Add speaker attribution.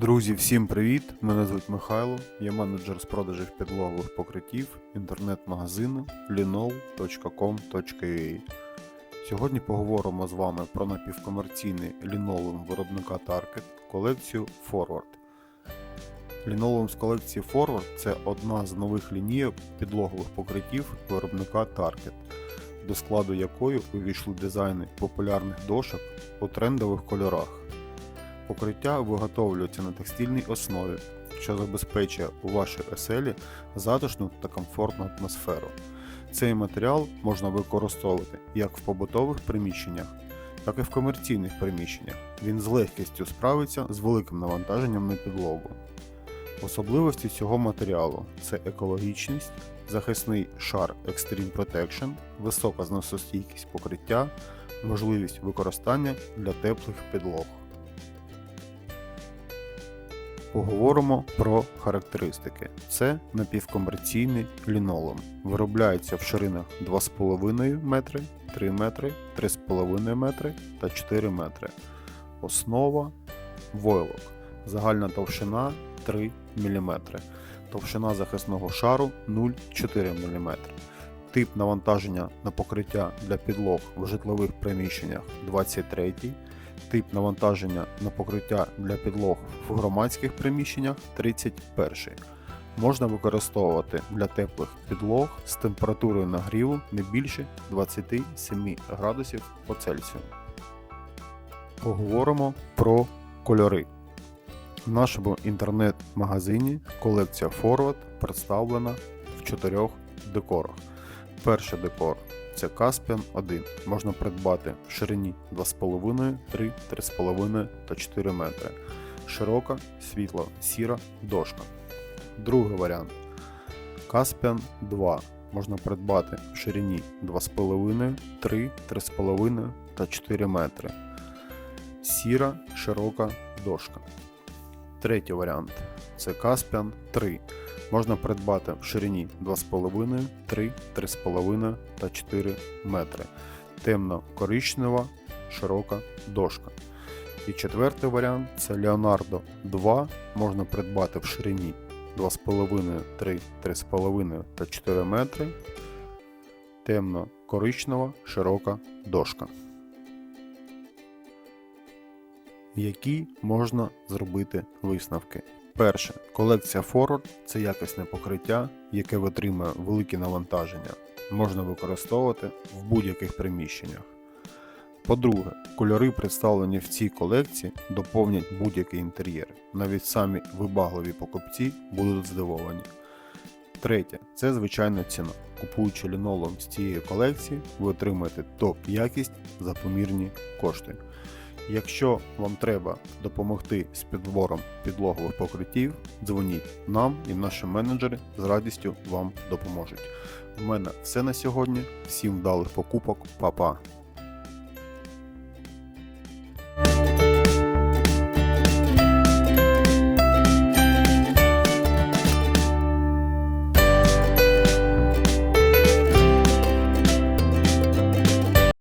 Speaker 1: Друзі, всім привіт! Мене звуть Михайло, я менеджер з продажів підлогових покриттів інтернет-магазину linol.com.ua Сьогодні поговоримо з вами про напівкомерційний лінолеум виробника Target колекцію Forward. Лінолеум з колекції Forward це одна з нових лінійок підлогових покриттів виробника Target, до складу якої увійшли дизайни популярних дошок у трендових кольорах. Покриття виготовлюється на текстильній основі, що забезпечує у вашій оселі затишну та комфортну атмосферу. Цей матеріал можна використовувати як в побутових приміщеннях, так і в комерційних приміщеннях. Він з легкістю справиться з великим навантаженням на підлогу. Особливості цього матеріалу це екологічність, захисний шар Extreme Protection, висока зносостійкість покриття, можливість використання для теплих підлог. Поговоримо про характеристики. Це напівкомерційний лінолеум. Виробляється в ширинах 2,5 метри, 3 метри, 3,5 метри та 4 метри. Основа войлок. Загальна товщина 3 мм. Товщина захисного шару 0,4 мм. Тип навантаження на покриття для підлог в житлових приміщеннях 23 Тип навантаження на покриття для підлог в громадських приміщеннях 31. Можна використовувати для теплих підлог з температурою нагріву не більше 27 градусів по Цельсію. Поговоримо про кольори. В нашому інтернет-магазині колекція Forward представлена в чотирьох декорах. Перший декор це Caspian 1. Можна придбати в ширині 2,5, 3, 3,5 та 4 метри. Широка, світла, сіра дошка. Другий варіант Caspian 2. Можна придбати в ширині 2,5, 3, 3,5 та 4 метри. Сіра, широка дошка. Третій варіант це Caspian 3. Можна придбати в ширині 2,5, 3, 3,5 та 4 метри. Темно-коричнева широка дошка. І четвертий варіант це Leonardo 2. Можна придбати в ширині 2,5, 3, 3,5 та 4 метри. Темно-коричнева широка дошка. Які можна зробити висновки? Перше, колекція Forward – це якісне покриття, яке витримує великі навантаження, можна використовувати в будь-яких приміщеннях. По-друге, кольори, представлені в цій колекції, доповнять будь-який інтер'єр. Навіть самі вибагливі покупці будуть здивовані. Третє, це звичайна ціна. Купуючи лінолом з цієї колекції, ви отримаєте топ-якість за помірні кошти. Якщо вам треба допомогти з підбором підлогових покриттів, дзвоніть нам і наші менеджери з радістю вам допоможуть. У мене все на сьогодні. Всім вдалих покупок, Па-па!